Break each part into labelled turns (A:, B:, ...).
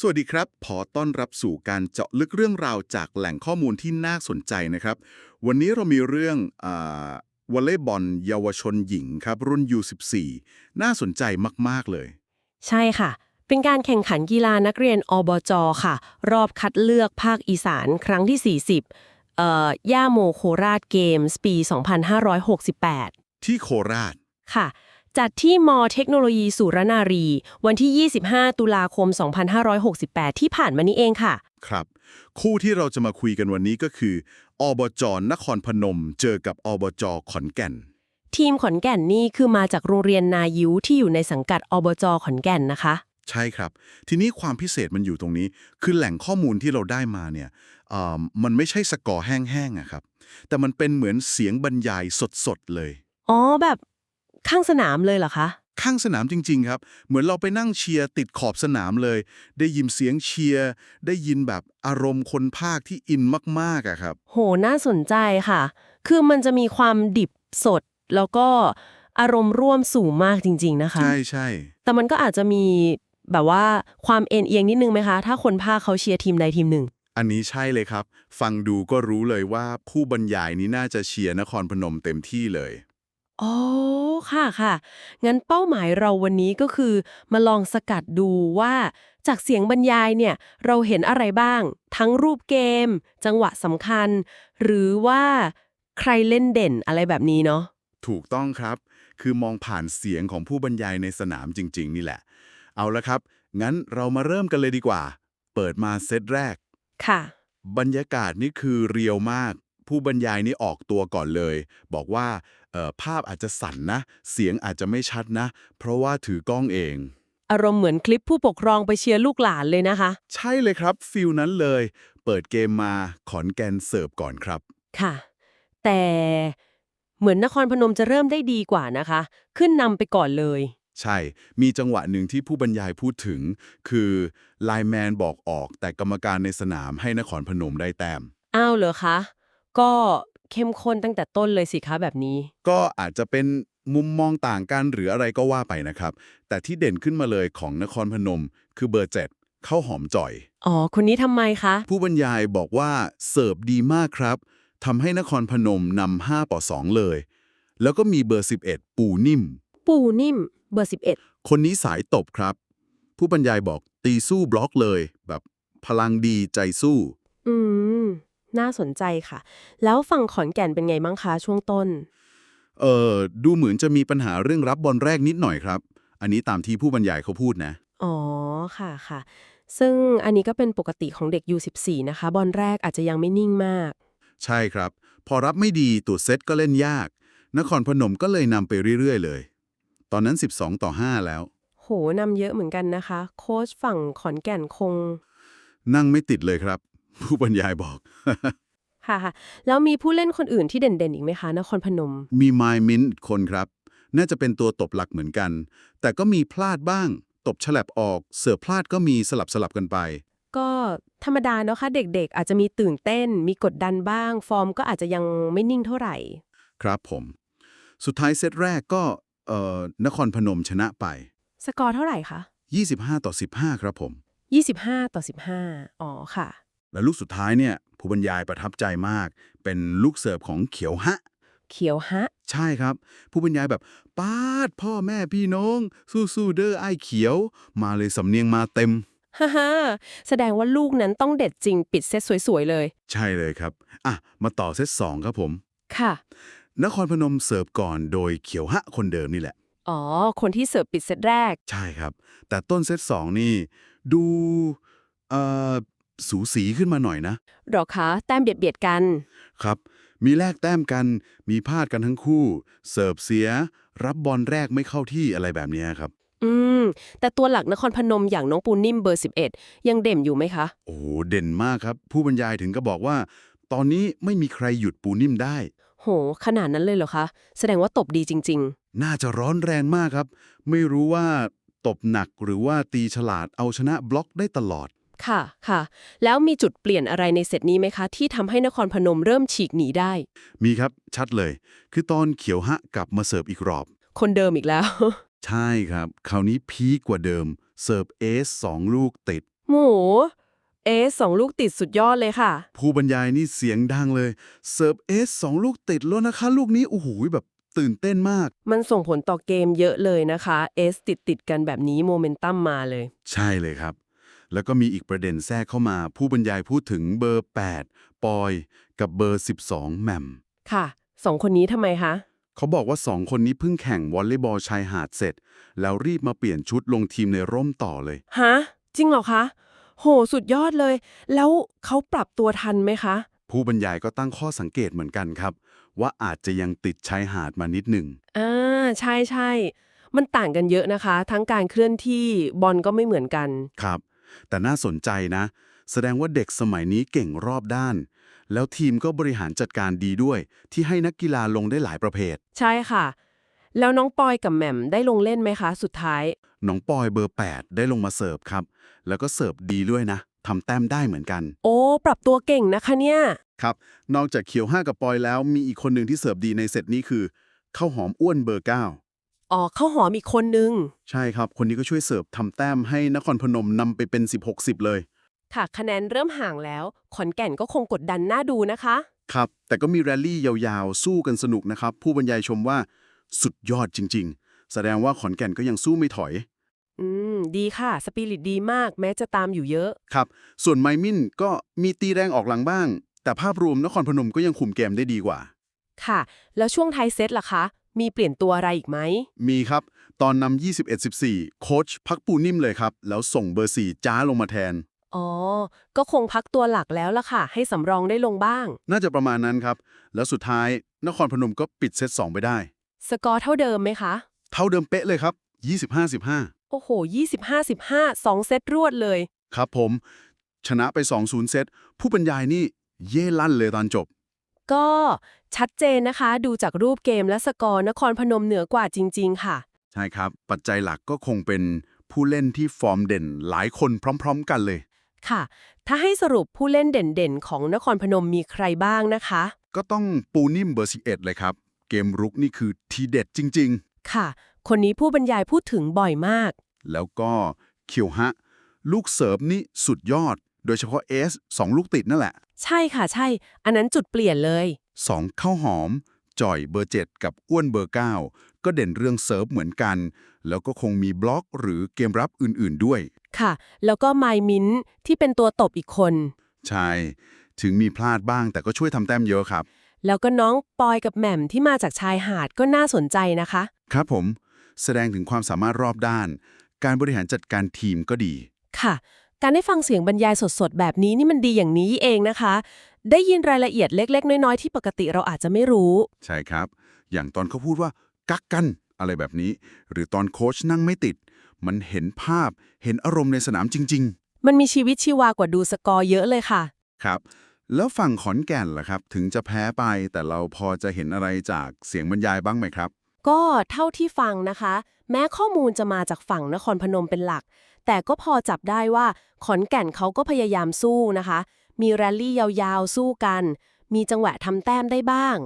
A: สวัสดีครับ ขอต้อนรับสู่การเจาะลึกเรื่องราวจากแหล่งข้อมูลที่น่าสนใจนะครับ วันนี้เรามีเรื่องอาวอลเลย์บอลเยาวชนหญิงครับ รุ่น U14 น่าสนใจมาก ๆ เลย
B: ใช่ค่ะ เป็นการแข่งขันกีฬานักเรียนอบจค่ะ รอบคัดเลือกภาคอีสานครั้งที่ 40เอ่อย่าโมโคราชเกมส์ปี 2568
A: ที่โคราช
B: ค่ะ จัดที่มเทคโนโลยีสุรนารี วันที่ 25 ตุลาคม 2568 ที่ผ่านมานี้เองค่ะ
A: ครับ คู่ที่เราจะมาคุยกันวันนี้ก็คือ อบจนครพนม เจอกับอบจขอนแก่น
B: ทีมขอนแก่นนี่คือมาจากโรงเรียนนายิวที่อยู่ในสังกัดอบจขอนแก่นนะคะ
A: ใช่ครับ ทีนี้ความพิเศษมันอยู่ตรงนี้ คือแหล่งข้อมูลที่เราได้มาเนี่ยอ่ามันไม่ใช่สกอร์แห้งๆอะครับ แต่มันเป็นเหมือนเสียงบรรยายสดๆเลย
B: อ๋อ แบบ ข้างสนามเลยเหรอคะ
A: ข้างสนามจริง ๆ ครับ เหมือนเราไปนั่งเชียร์ติดขอบสนามเลย ได้ยินเสียงเชียร์ ได้ยินแบบอารมณ์คนภาคที่อินมากๆอะครับ
B: โห น่าสนใจค่ะ คือมันจะมีความดิบสด แล้วก็อารมณ์ร่วมสูงมากจริง ๆ นะคะ
A: ใช่ใช่
B: แต่มันก็อาจจะมีแบบว่าความเอ็นเอียงนิดนึงไหมคะ ถ้าคนภาคเขาเชียร์ทีมใดทีมหนึ่ง
A: อันนี้ใช่เลยครับ ฟังดูก็รู้เลยว่าผู้บรรยายนี้น่าจะเชียร์นครพนมเต็มที่เลย
B: อ๋อ ค่ะค่ะ งั้นเป้าหมายเราวันนี้ก็คือ มาลองสกัดดูว่า จากเสียงบรรยายเนี่ย เราเห็นอะไรบ้าง ทั้งรูปเกม จังหวะสำคัญ หรือว่าใครเล่นเด่นอะไรแบบนี้เนาะ
A: ถูกต้องครับ คือมองผ่านเสียงของผู้บรรยายในสนามจริง ๆ นี่แหละ เอาละครับ งั้นเรามาเริ่มกันเลยดีกว่า เปิดมาเซตแรก
B: ค่ะ
A: บรรยากาศนี่คือเรียวมาก ผู้บรรยายนี่ออกตัวก่อนเลย บอกว่าเอ่อ ภาพอาจจะสั่นนะ เสียงอาจจะไม่ชัดนะ เพราะว่าถือกล้องเอง
B: อารมณ์เหมือนคลิปผู้ปกครองไปเชียร์ลูกหลานเลยนะคะ
A: ใช่เลยครับฟิลนั้นเลย เปิดเกมมาขอนแก่นเสิร์ฟก่อนครับ
B: ค่ะ แต่เหมือนนครพนมจะเริ่มได้ดีกว่านะคะ ขึ้นนำไปก่อนเลย
A: ใช่ มีจังหวะหนึ่งที่ผู้บรรยายพูดถึง คือไลน์แมนบอกออกแต่กรรมการในสนามให้นครพนมได้แต้ม
B: อ้าวเหรอคะ ก็ เข้มข้นตั้งแต่ต้นเลยสิคะแบบนี้
A: ก็อาจจะเป็นมุมมองต่างกันหรืออะไรก็ว่าไปนะครับ แต่ที่เด่นขึ้นมาเลยของนครพนม คือเบอร์เจ็ดเข้าหอมจ่อย
B: อ๋อ คนนี้ทำไมคะ
A: ผู้บรรยายบอกว่าเสิร์ฟดีมากครับทำให้นครพนมนำ5ต่อ2เลย แล้วก็มีเบอร์ 11 ปูนิ่ม
B: ปูนิ่ม เบอร์ 11
A: คนนี้สายตบครับ ผู้บรรยายบอกตีสู้บล็อกเลย แบบพลังดีใจสู้
B: อืม น่าสนใจค่ะ แล้วฝั่งขอนแก่นเป็นไงบ้างคะช่วงต้น
A: เออดูเหมือนจะมีปัญหาเรื่องรับบอลแรกนิดหน่อยครับ อันนี้ตามที่ผู้บรรยายเขาพูดนะ
B: อ๋อค่ะค่ะ ซึ่งอันนี้ก็เป็นปกติของเด็ก U14 นะคะ บอลแรกอาจจะยังไม่นิ่งมาก
A: ใช่ครับ พอรับไม่ดีตัวเซตก็เล่นยาก นครพนมก็เลยนำไปเรื่อยๆ เลย ตอนนั้น 12 ต่อ 5 แล้ว
B: โหนำเยอะเหมือนกันนะคะ โค้ชฝั่งขอนแก่นคง
A: นั่งไม่ติดเลยครับ ผู้บรรยายบอก
B: ค่ะค่ะแล้วมีผู้เล่นคนอื่นที่เด่นๆ อีกไหมคะนครพนม
A: มีไมมินคนครับ น่าจะเป็นตัวตบหลักเหมือนกัน แต่ก็มีพลาดบ้าง ตบฉลับออก เสือพลาดก็มีสลับสลับกันไป
B: ก็ธรรมดาเนาะคะเด็กๆ อาจจะมีตื่นเต้น มีกดดันบ้าง ฟอร์มก็อาจจะยังไม่นิ่งเท่าไหร่
A: ครับผม สุดท้ายเซตแรกก็เอ่อนครพนมชนะไป
B: สกอร์เท่าไหร่คะ
A: 25 ต่อ 15 ครับผม
B: 25 ต่อ 15 อ๋อค่ะ
A: และลูกสุดท้ายเนี่ยผู้บรรยายประทับใจมาก เป็นลูกเสิร์ฟของเขียวฮะ
B: เขียวฮะ
A: ใช่ครับ ผู้บรรยายแบบป้าดพ่อแม่พี่น้อง สู้ๆเด้อไอ้ายเขียว มาเลยสำเนียงมาเต็ม
B: ฮ่าฮ่าแสดงว่าลูกนั้นต้องเด็ดจริงปิดเซตสวยๆเลย
A: ใช่เลยครับ อะ มาต่อเซตสองครับผม
B: ค่ะ
A: นครพนมเสิร์ฟก่อนโดยเขียวฮะคนเดิมนี่แหละ
B: อ๋อ คนที่เสิร์ฟปิดเซตแรก
A: ใช่ครับ แต่ต้นเซตสองนี่ ดูเอ่อ สูสีขึ้นมาหน่อยนะ
B: หรอคะแต้มเบียดเบียดๆกัน
A: ครับ มีแลกแต้มกัน มีพลาดกันทั้งคู่ เสิร์ฟเสีย รับบอลแรกไม่เข้าที่อะไรแบบเนี้ยครับ
B: อืม แต่ตัวหลักนครพนมอย่างน้องปูนิ่มเบอร์ 11 ยังเด่มอยู่ไหมคะ
A: โอ้โหเด่นมากครับ ผู้บรรยายถึงก็บอกว่า ตอนนี้ไม่มีใครหยุดปูนิ่มได้
B: โห ขนาดนั้นเลยเหรอคะ แสดงว่าตบดีจริง
A: น่าจะร้อนแรงมากครับ ไม่รู้ว่าตบหนักหรือว่าตีฉลาดเอาชนะบล็อกได้ตลอด
B: ๆ ค่ะค่ะ แล้วมีจุดเปลี่ยนอะไรในเซตนี้ไหมคะ ที่ทำให้นครพนมเริ่มฉีกหนีได้
A: มีครับชัดเลย คือตอนเขียวฮะกลับมาเสิร์ฟอีกรอบ
B: คนเดิมอีกแล้ว
A: ใช่ครับ คราวนี้พีคกว่าเดิม เสิร์ฟเอสสองลูกติด
B: โหมูเอสสองลูกติดสุดยอดเลยค่ะ
A: ผู้บรรยายนี่เสียงดังเลย เสิร์ฟเอสสองลูกติดแล้วนะคะ ลูกนี้โอ้โหแบบตื่นเต้นมาก
B: มันส่งผลต่อเกมเยอะเลยนะคะเอสติดติดๆกันแบบนี้โมเมนตัมมาเลย
A: ใช่เลยครับ แล้วก็มีอีกประเด็นแทรกเข้ามา ผู้บรรยายพูดถึงเบอร์ 8 ปอย กับเบอร์ 12 แหม่ม
B: ค่ะสองคนนี้ทำไมคะ
A: เขาบอกว่าสองคนนี้เพิ่งแข่งวอลเลย์บอลชายหาดเสร็จ แล้วรีบมาเปลี่ยนชุดลงทีมในร่มต่อเลย
B: ฮะ จริงเหรอคะ โห สุดยอดเลย แล้วเขาปรับตัวทันไหมคะ
A: ผู้บรรยายก็ตั้งข้อสังเกตเหมือนกันครับ ว่าอาจจะยังติดชายหาดมานิดหนึ่ง
B: อ่า ใช่ใช่ มันต่างกันเยอะนะคะ ทั้งการเคลื่อนที่บอลก็ไม่เหมือนกัน
A: ครับ แต่น่าสนใจนะ แสดงว่าเด็กสมัยนี้เก่งรอบด้าน แล้วทีมก็บริหารจัดการดีด้วย ที่ให้นักกีฬาลงได้หลายประเภท
B: ใช่ค่ะ แล้วน้องปอยกับแหม่มได้ลงเล่นไหมคะ สุดท้าย
A: น้องปอยเบอร์ 8 ได้ลงมาเสิร์ฟครับ แล้วก็เสิร์ฟดีด้วยนะทำแต้มได้เหมือนกัน
B: โอ้ ปรับตัวเก่งนะคะเนี่ย
A: ครับ นอกจากเขียว 5 กับปอยแล้วมีอีกคนหนึ่งที่เสิร์ฟดีในเซตนี้คือข้าวหอมอ้วนเบอร์ 9
B: อ๋อข้าวหอมอีกคนนึง
A: ใช่ครับ คนนี้ก็ช่วยเสิร์ฟทำแต้มให้นครพนมนำไปเป็น 16-10 เลย
B: ค่ะคะแนนเริ่มห่างแล้ว ขอนแก่นก็คงกดดันน่าดูนะคะ
A: ครับ แต่ก็มีแรลลี่ยาวๆ สู้กันสนุกนะครับ ผู้บรรยายชมว่าสุดยอดจริง ๆ แสดงว่าขอนแก่นก็ยังสู้ไม่ถอย
B: อืม ดีค่ะ สปิริตดีมาก แม้จะตามอยู่เยอะ
A: ครับ ส่วนไมมินก็มีตีแรงออกหลังบ้าง แต่ภาพรวมนครพนมก็ยังคุมเกมได้ดีกว่า
B: ค่ะ แล้วช่วงท้ายเซตล่ะคะ มีเปลี่ยนตัวอะไรอีกไหม
A: มีครับ ตอนนำ21-14 โค้ชพักปูนิ่มเลยครับ แล้วส่งเบอร์4จ้าลงมาแทน
B: อ๋อ ก็คงพักตัวหลักแล้วล่ะค่ะ ให้สำรองได้ลงบ้าง
A: น่าจะประมาณนั้นครับ แล้วสุดท้ายนครพนมก็ปิดเซต2 ไปได้
B: สกอร์เท่าเดิมไหมคะ
A: เท่าเดิมเป๊ะเลยครับ 25-15
B: โอ้โห 25 15 2เซตรวดเลย
A: ครับผม ชนะไป 2-0 เซตผู้บรรยายนี่เย่ลั่นเลยตอนจบ
B: ก็ ชัดเจนนะคะ ดูจากรูปเกมและสกอร์นครพนมเหนือกว่าจริง ๆ ค่ะ
A: ใช่ครับ ปัจจัยหลักก็คงเป็นผู้เล่นที่ฟอร์มเด่นหลายคนพร้อม ๆ กันเลย
B: ค่ะ ถ้าให้สรุปผู้เล่นเด่นๆ ของนครพนมมีใครบ้างนะคะ
A: ก็ต้องปูนิ่มเบอร์11เลยครับ เกมรุกนี่คือทีเด็ดจริง
B: ค่ะ คนนี้ผู้บรรยายพูดถึงบ่อยมาก
A: ๆแล้วก็เคียวฮะ ลูกเสิร์ฟนี่สุดยอด โดยเฉพาะเอสสองลูกติดนั่นแหละ
B: ใช่ค่ะใช่ อันนั้นจุดเปลี่ยนเลย
A: สองข้าวหอม จ่อยเบอร์ 7 กับอ้วนเบอร์ 9 ก็เด่นเรื่องเซิร์ฟเหมือนกัน แล้วก็คงมีบล็อกหรือเกมรับอื่นๆด้วย
B: ค่ะ แล้วก็ไมมินที่เป็นตัวตบอีกคน
A: ใช่ ถึงมีพลาดบ้างแต่ก็ช่วยทำแต้มเยอะครับ
B: แล้วก็น้องปอยกับแหม่มที่มาจากชายหาดก็น่าสนใจนะคะ
A: ครับผม แสดงถึงความสามารถรอบด้าน การบริหารจัดการทีมก็ดี
B: ค่ะ การได้ฟังเสียงบรรยายสดๆ แบบนี้นี่มันดีอย่างนี้เองนะคะ ได้ยินรายละเอียดเล็ก ๆ น้อย ๆ ที่ปกติเราอาจจะไม่รู้
A: ใช่ครับ อย่างตอนเขาพูดว่า กักกันอะไรแบบนี้ หรือตอนโค้ชนั่งไม่ติด มันเห็นภาพเห็นอารมณ์ในสนามจริง
B: มันมีชีวิตชีวากว่าดูสกอร์เยอะเลยค่ะ
A: ๆครับ แล้วฝั่งขอนแก่นล่ะครับ ถึงจะแพ้ไปแต่เราพอจะเห็นอะไรจากเสียงบรรยายบ้างไหมครับ
B: ก็เท่าที่ฟังนะคะ แม้ข้อมูลจะมาจากฝั่งนครพนมเป็นหลัก แต่ก็พอจับได้ว่าขอนแก่นเขาก็พยายามสู้นะคะ มีแรลลี่ยาวๆ สู้กัน มีจังหวะทำแต้มได้บ้าง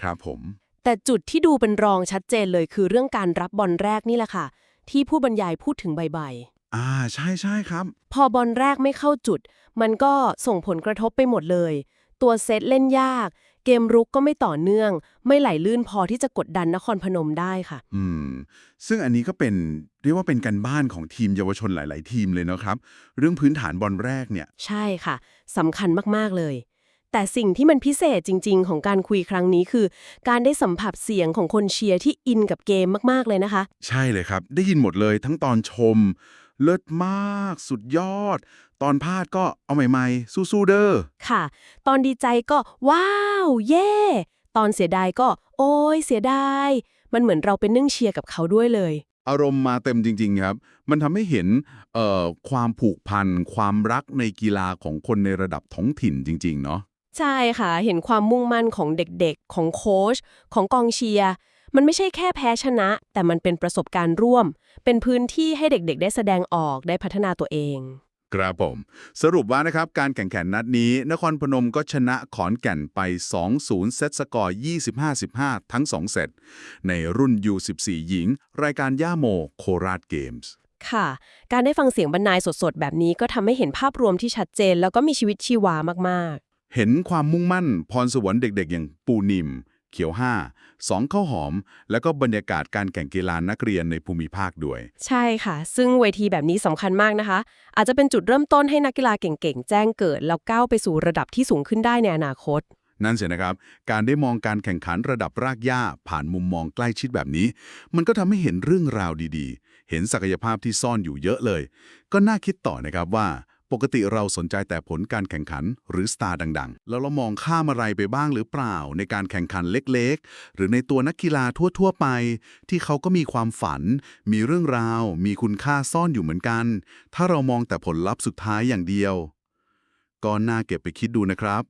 A: ครับผม
B: แต่จุดที่ดูเป็นรองชัดเจนเลยคือเรื่องการรับบอลแรกนี่แหละค่ะ ที่ผู้บรรยายพูดถึงบ่อยๆ
A: อ่าใช่ใช่ครับ
B: พอบอลแรกไม่เข้าจุด มันก็ส่งผลกระทบไปหมดเลย ตัวเซตเล่นยาก เกมรุกก็ไม่ต่อเนื่อง ไม่ไหลลื่นพอที่จะกดดันนครพนมได้ค่ะ
A: อืม ซึ่งอันนี้ก็เป็นเรียกว่าเป็นการบ้านของทีมเยาวชนหลาย ๆ ทีมเลยนะครับ เรื่องพื้นฐานบอลแรกเนี่ย
B: ใช่ค่ะสำคัญมาก ๆ เลย แต่สิ่งที่มันพิเศษจริง ๆ ของการคุยครั้งนี้คือ การได้สัมผัสเสียงของคนเชียร์ที่อินกับเกมมาก ๆ เลยนะคะ
A: ใช่เลยครับ ได้ยินหมดเลยทั้งตอนชม เลิศมาก สุดยอด ตอนพลาดก็เอาใหม่ๆ สู้ๆเด้อ
B: ค่ะ ตอนดีใจก็ว้าว เย่ตอนเสียดายก็ โอ้ยเสียดาย มันเหมือนเราเป็นนึ่งเชียร์กับเขาด้วยเลย
A: อารมณ์มาเต็มจริง ๆ ครับ มันทำให้เห็นเอ่อความผูกพัน ความรักในกีฬาของคนในระดับท้องถิ่นจริง ๆ เนาะ
B: ใช่ค่ะ เห็นความมุ่งมั่นของเด็กๆ ของโค้ชของกองเชียร์ มันไม่ใช่แค่แพ้ชนะ แต่มันเป็นประสบการณ์ร่วม เป็นพื้นที่ให้เด็กๆ ได้แสดงออกได้พัฒนาตัวเอง
A: ครับผม สรุปว่านะครับการแข่งขันนัดนี้ นครพนมก็ชนะขอนแก่นไป 2-0 เซตสกอร์ 25-15 ทั้ง 2 เซตในรุ่น U14 หญิง รายการย่าโมโคราชเกมส์
B: ค่ะ การได้ฟังเสียงบรรยายสดๆ แบบนี้ก็ทำให้เห็นภาพรวมที่ชัดเจน แล้วก็มีชีวิตชีวามาก
A: เห็นความมุ่งมั่นพรสวรรค์เด็กๆ อย่างปูนิม เขียวห้าสองข้าวหอม แล้วก็บรรยากาศการแข่งกีฬานักเรียนในภูมิภาคด้วย
B: ๆใช่ค่ะ ซึ่งเวทีแบบนี้สำคัญมากนะคะ อาจจะเป็นจุดเริ่มต้นให้นักกีฬาเก่งๆ แจ้งเกิด แล้วก้าวไปสู่ระดับที่สูงขึ้นได้ในอนาคต
A: นั่นเสียนะครับ การได้มองการแข่งขันระดับรากหญ้าผ่านมุมมองใกล้ชิดแบบนี้ มันก็ทำให้เห็นเรื่องราวดีๆ เห็นศักยภาพที่ซ่อนอยู่เยอะเลย ก็น่าคิดต่อนะครับว่า ปกติเราสนใจแต่ผลการแข่งขันหรือสตาร์ดังๆ แล้วเรามองข้ามอะไรไปบ้างหรือเปล่า ในการแข่งขันเล็กๆ หรือในตัวนักกีฬาทั่วๆไป ที่เขาก็มีความฝัน มีเรื่องราว มีคุณค่าซ่อนอยู่เหมือนกัน ถ้าเรามองแต่ผลลัพธ์สุดท้ายอย่างเดียวก็น่าเก็บไปคิดดูนะครับ